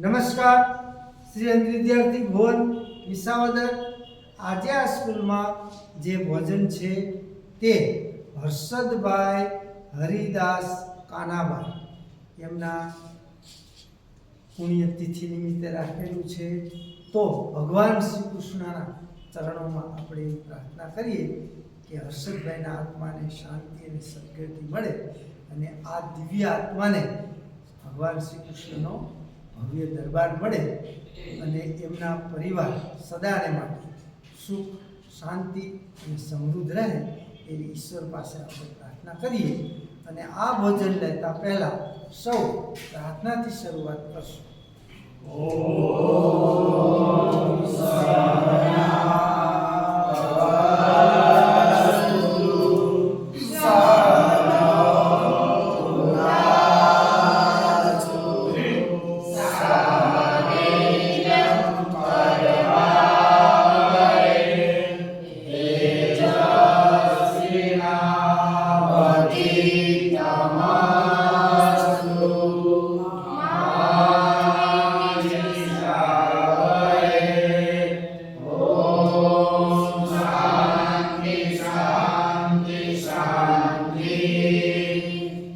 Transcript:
નમસ્કાર. શ્રી વિદ્યાર્થી ભુવન વિસાવદર. આજે આ સ્કૂલમાં જે ભોજન છે તે હર્ષદભાઈ હરિદાસ કાનાભાઈ એમના પુણ્યતિથિ નિમિત્તે રાખેલું છે. તો ભગવાન શ્રી કૃષ્ણના ચરણોમાં આપણે પ્રાર્થના કરીએ કે હર્ષદભાઈના આત્માને શાંતિ અને સદગતિ મળે અને આ દિવ્ય આત્માને ભગવાન શ્રી કૃષ્ણનો ભવ્ય દરબાર મળે અને એમના પરિવાર સદાને માટે સુખ, શાંતિ અને સમૃદ્ધ રહે એવી ઈશ્વર પાસે આપણે પ્રાર્થના કરીએ અને આ ભોજન લેતા પહેલાં સૌ પ્રાર્થનાથી શરૂઆત કરશું. Amen.